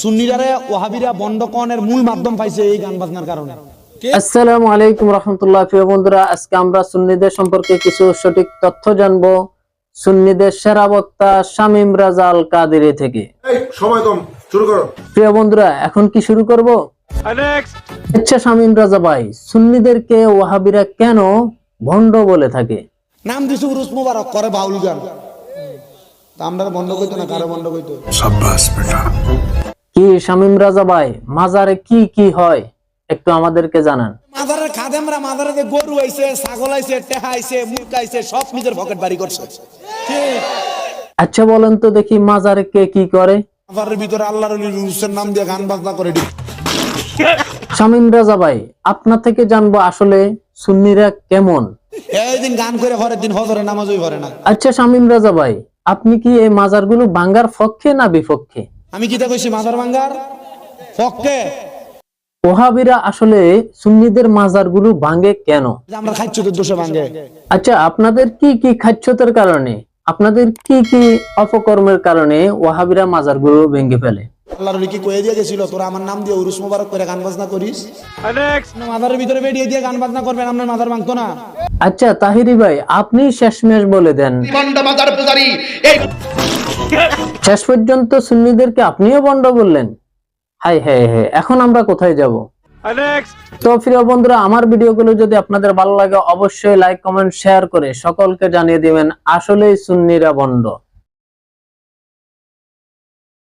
সুন্নিরারে ওহাবিরা মূল মাধ্যম পাইছে এই গান বাজনার কারণে। আসসালামু আলাইকুম রহমতুল্লাহ প্রিয় বন্ধুরা আজকে আমরা সুন্নিদের সম্পর্কে কিছু সঠিক তথ্য জানব। সুন্নিদের সেরা বক্তা শামীম রাজাল কাদেরি থেকে। সময় কম শুরু করো। প্রিয় বন্ধুরা এখন কি শুরু করব? আচ্ছা শামীম রাজা ভাই সুন্নিদেরকে ওয়াহাবিরা কেন ভণ্ড বলে থাকে? নাম দিছে উরুস মুবারক করে বাউল গান। তা আমরা বন্ধ কইতো না কারও বন্ধ কইতো? কি শামীম রাজা ভাই মাজারে কি কি হয় একটু আমাদেরকে জানান। মাদারের খাদেমরা মাদারে যে গরু আইছে ছাগল আইছে টেহা আইছে মুরগ আইছে সব নিজের পকেট বাড়ি করছে। আচ্ছা বলেন তো দেখি মাজারে কে কি করে। মাদারের ভিতরে আল্লাহর রুসের নাম দিয়ে গান বাজনা করে শামীম রাজা ভাই আপনার থেকে জানব আসলে সুন্নিরা কেমন। এই দিন গান করে পরের দিন হজরে নামাজই না। আচ্ছা শামীম রাজা ভাই আপনি কি এই মাজারগুলো বাঙ্গার পক্ষে না বিপক্ষে? আমি কিতা কইছি মাদার ভাঙ্গার? পক্ষে। ওহাবিরা আসলে সুন্নিদের মাজারগুলো ভাঙে কেন? আমরা খাচ্ছদের দোষে ভাঙ্গে আচ্ছা আপনাদের কি কি খাচ্ছতের কারণে? আপনাদের কি কি অপকর্মের কারণে ওহাবিরা মাজারগুলো ভেঙে ফেলে? আল্লাহর কি কয়ে দিয়ে গেছিল তোরা আমার নাম দিয়ে উরুস মুবারক করে গান বাজনা করিস মাদারের ভিতরে বেরিয়ে দিয়ে গান বাজনা করবেন আপনার মাদার ভাঙতো না। আচ্ছা তাহিরি ভাই আপনি শেষমেশ বলে দেন। শেষ পর্যন্ত সুন্নিদেরকে আপনিও বন্ড বললেন। হাই হ্যাঁ হ্যাঁ এখন আমরা কোথায় যাব? তো প্রিয় বন্ধুরা আমার ভিডিওগুলো যদি আপনাদের ভালো লাগে অবশ্যই লাইক কমেন্ট শেয়ার করে সকলকে জানিয়ে দিবেন আসলেই সুন্নিরা বন্ড।